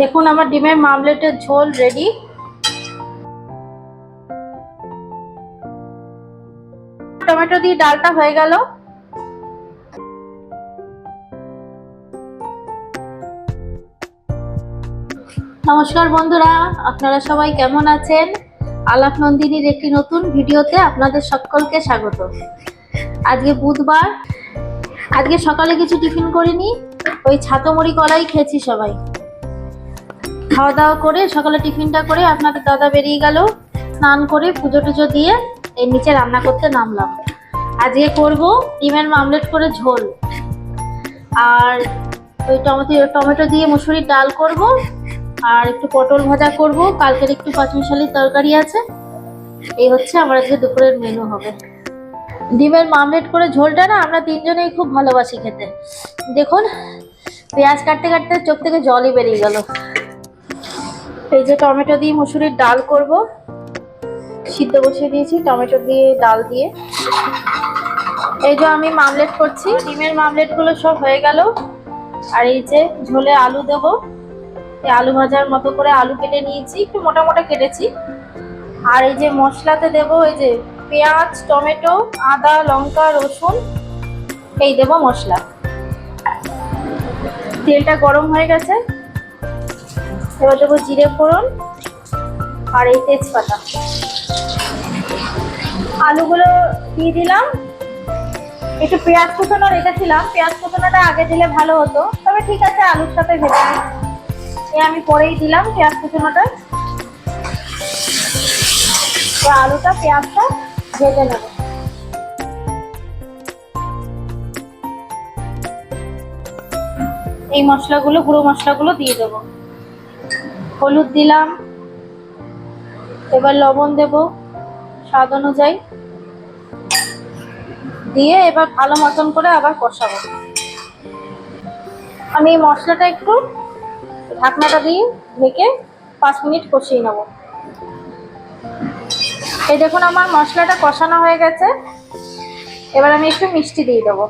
দেখুন, আমার ডিমের মামলেটের ঝোল রেডি টমেটো দিয়ে ডালটা হয়ে গেল। নমস্কার বন্ধুরা, আপনারা সবাই কেমন আছেন? আলাপ নন্দিনীর একটি নতুন ভিডিওতে আপনাদের সকলকে স্বাগত। আজকে বুধবার। আজকে সকালে কিছু টিফিন করিনি, ওই ছাতো মুড়ি কলাই খেয়েছি সবাই। খাওয়া দাওয়া করে, সকালে টিফিনটা করে আপনাদের দাদা বেরিয়ে গেল। স্নান করে পুজো টুজো দিয়ে এর নিচে রান্না করতে নামলাম। আজকে করব ডিমের মামলেট করে ঝোল। আর ওই টমেটো টমেটো দিয়ে মুসুরির ডাল করব। আর একটু পটল ভাজা করব। কালকের একটু পাঁচমিশালির তরকারি আছে। এই হচ্ছে আমার আজকে দুপুরের মেনু হবে। ডিমের মামলেট করে ঝোলটা না আমরা তিনজনেই খুব ভালোবাসি খেতে। দেখুন, পেঁয়াজ কাটতে কাটতে চোখ থেকে জলই বেরিয়ে গেল। এই যে টমেটো দিয়ে মুসুরির ডাল করব। সিদ্ধ বসিয়ে দিয়েছি টমেটো দিয়ে ডাল দিয়ে। এই যে আমি মামলেট করছি, ডিমের মামলেটগুলো সব হয়ে গেল। আর এই যে ঝোলে আলু দেব। এই আলু ভাজার মতো করে আলু কেটে নিয়েছি, একটু মোটা মোটা কেটেছি। আর এই যে মশলাতে দেব এই যে পেঁয়াজ, টমেটো, আদা, লঙ্কা, রসুন, এই দেব মশলা। তেলটা গরম হয়ে গেছে। এবার দেবো জিরে ফোড়ন আর এই তেজপাতা। আলুগুলো দিয়ে দিলাম। একটু পেঁয়াজ কুচানো রেখেছিলাম পেঁয়াজ কুচানোটা আগে দিলে ভালো হতো। তবে ঠিক আছে, আলুর সাথে ভেজে এ আমি পরেই দিলাম পেঁয়াজ কুচানোটা। আলুটা, পেঁয়াজটা ভেজে নেব। এই মশলাগুলো, গুঁড়ো মশলাগুলো দিয়ে দেবো। হলুদ দিলাম। এবার লবণ দেব স্বাদ অনুযায়ী। দিয়ে এবার ভালো মতন করে আবার কষাবো। আমি মশলাটা একটু ঢাকনাটা দিয়ে ঢেকে পাঁচ মিনিট কষিয়ে নেব। এই দেখুন আমার মশলাটা কষানো হয়ে গেছে। এবার আমি একটু মিষ্টি দিয়ে দেবো।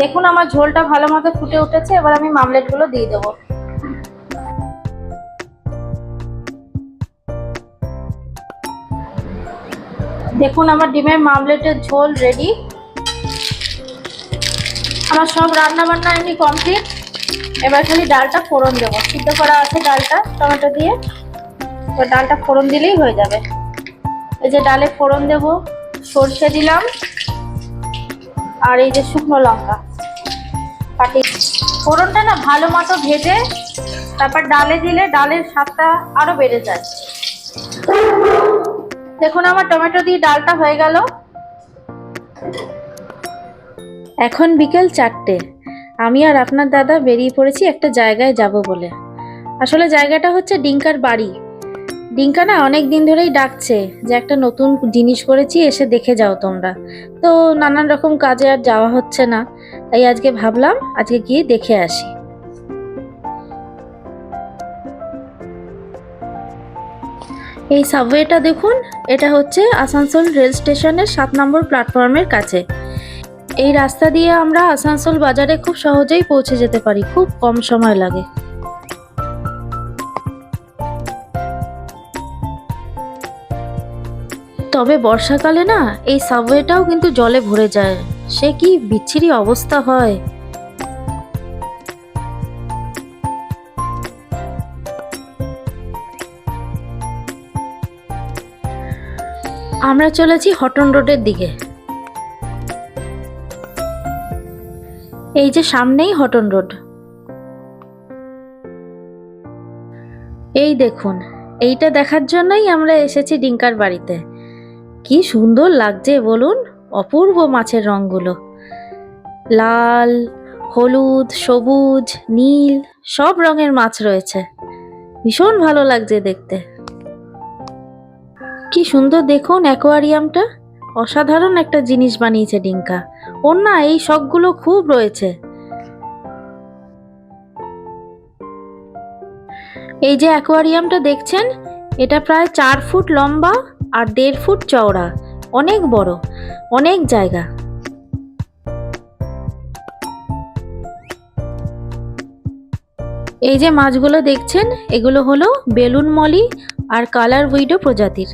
দেখুন আমার ঝোলটা ভালো মতো ফুটে উঠেছে, এবার আমি মামলেটগুলো দিয়ে দেবো। দেখুন আমার ডিমের মামলেটের ঝোল রেডি। আমার সব রান্না বান্না এমনি কমপ্লিট। এবার খালি ডালটা ফোড়ন দেবো। সিদ্ধ করা আছে ডালটা, টমেটো দিয়ে। তো ডালটা ফোড়ন দিলেই হয়ে যাবে। এই যে ডালে ফোড়ন দেবো, সর্ষে দিলাম। আর এই যে শুকনো লঙ্কা। পাটি। ফোড়নটা না ভালো মতো ভেজে, তারপর ডালে দিলে ডালের স্বাদটা আরও বেড়ে যায়। দেখুন আমার টমেটো দিয়ে ডালটা হয়ে গেল। এখন বিকেল চারটে। আমি আর আপনার দাদা বেরিয়ে পড়েছি একটা জায়গায় যাব বলে। আসলে জায়গাটা হচ্ছে ডিঙ্কার বাড়ি। ডিঙ্কা না অনেক দিন ধরেই ডাকছে যে একটা নতুন জিনিস করেছি, এসে দেখে যাও তোমরা। তো নানান রকম কাজে আর যাওয়া হচ্ছে না। তাই আজকে ভাবলাম, আজকে গিয়ে দেখে আসি। এই সাবওয়েটা দেখুন, এটা হচ্ছে আসানসোল রেল স্টেশনের সাত নম্বর প্ল্যাটফর্মের কাছে। এই রাস্তা দিয়ে আমরা আসানসোল বাজারে খুব সহজেই পৌঁছে যেতে পারি, খুব কম সময় লাগে। তবে বর্ষাকালে না, এই সাবওয়েটাও কিন্তু জলে ভরে যায়। সে কি বিচ্ছিরি অবস্থা হয়। আমরা চলেছি হটন রোডের দিকে। এই যে সামনেই হটন রোড। এই দেখুন, এইটা দেখার জন্যই আমরা এসেছি ডিঙ্কার বাড়িতে। কি সুন্দর লাগছে বলুন, অপূর্ব মাছের রঙগুলো। লাল, হলুদ, সবুজ, নীল, সব রঙের মাছ রয়েছে। ভীষণ ভালো লাগছে দেখতে। কি সুন্দর দেখুন অ্যাকোয়ারিয়ামটা। অসাধারণ একটা জিনিস বানিয়েছে ডিঙ্কা। ওর না এই শখগুলো খুব রয়েছে। এই যে অ্যাকোয়ারিয়ামটা দেখছেন, এটা প্রায় চার ফুট লম্বা। আর দেড় ফুট চওড়া। অনেক বড়, অনেক জায়গা। এই যে মাছগুলো দেখছেন, এগুলো হলো বেলুন মলি আর কালার উইডো প্রজাতির।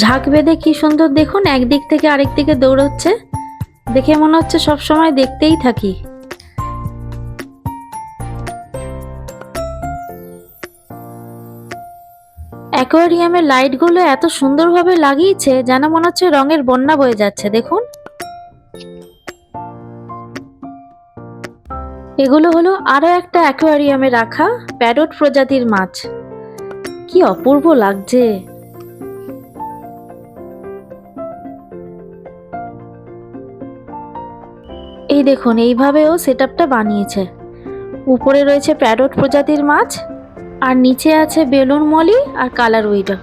ঝাঁক বেঁধে কি সুন্দর দেখুন, একদিক থেকে আরেক দিকে দৌড়চ্ছে। দেখে মনে হচ্ছে সব সময় দেখতেই থাকি। অ্যাকোয়ারিয়ামের লাইটগুলো এত সুন্দরভাবে লাগিয়েছে যেন মনে হচ্ছে রঙের বন্যা বয়ে যাচ্ছে, দেখুন। এগুলো হলো আরও একটা অ্যাকোয়ারিয়ামে রাখা প্যারট প্রজাতির মাছ। কি অপূর্ব লাগছে। এই দেখুন, এইভাবেও সেট বানিয়েছে। উপরে রয়েছে প্যারট প্রজাতির মাছ আর নিচে আছে বেলুন মলি আর কালার উইডো।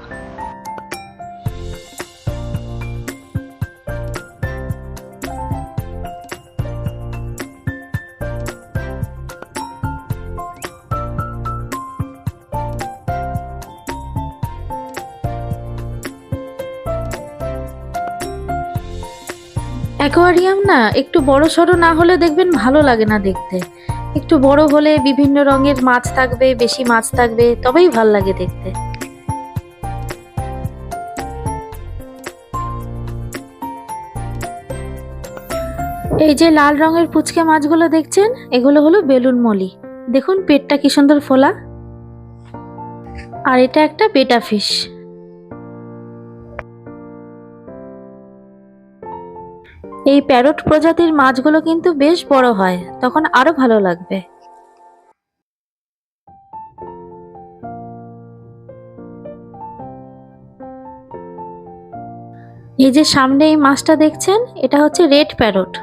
অ্যাকোয়ারিয়াম না, একটু বড় সড়ো না হলে দেখবেন ভালো লাগে না দেখতে। একটু বড় হলে বিভিন্ন রঙের মাছ থাকবে, বেশি মাছ থাকবে, তবেই ভালো লাগে দেখতে। এই যে লাল রঙের পুচকে মাছগুলো দেখছেন, এগুলো হলো বেলুন মলি। দেখুন, পেটটা কি সুন্দর ফোলা। আর এটা একটা বেটা ফিশ এই প্যারট প্রজাতির মাছগুলো কিন্তু বেশ বড় হয়, তখন আরও ভালো লাগবে। এই যে সামনে এই মাছটা দেখছেন, এটা হচ্ছে রেড প্যারট।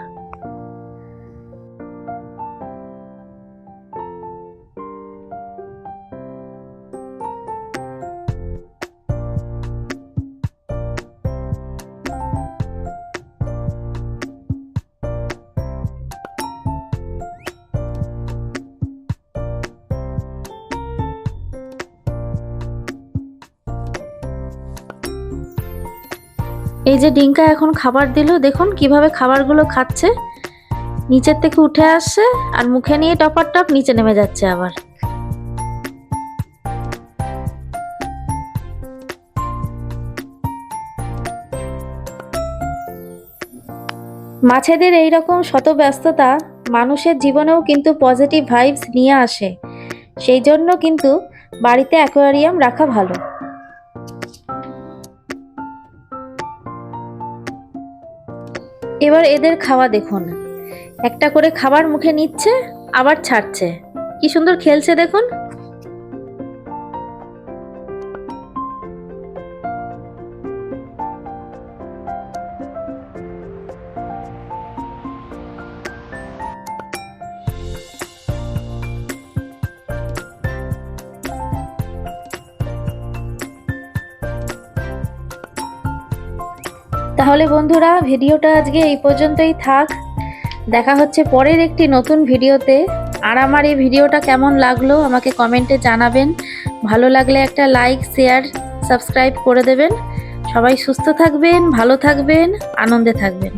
এই যে ডিঙ্কা এখন খাবার দিল, দেখুন কীভাবে খাবারগুলো খাচ্ছে। নিচের থেকে উঠে আসছে আর মুখে নিয়ে টপার টপ নিচে নেমে যাচ্ছে আবার। মাছেদের এই রকম শত ব্যস্ততা মানুষের জীবনেও কিন্তু পজিটিভ ভাইবস নিয়ে আসে। সেই জন্য কিন্তু বাড়িতে অ্যাকোয়ারিয়াম রাখা ভালো। এবার এদের খাওয়া দেখুন। একটা করে খাবার মুখে নিচ্ছে, আবার ছাড়ছে। কি সুন্দর খেলছে দেখুন। তাহলে বন্ধুরা, ভিডিওটা আজকে এই পর্যন্তই থাক। দেখা হচ্ছে পরের একটি নতুন ভিডিওতে। আর আমার এই ভিডিওটা কেমন লাগল আমাকে কমেন্টে জানাবেন। ভালো লাগলে একটা লাইক শেয়ার সাবস্ক্রাইব করে দেবেন। সবাই সুস্থ থাকবেন, ভালো থাকবেন, আনন্দে থাকবেন।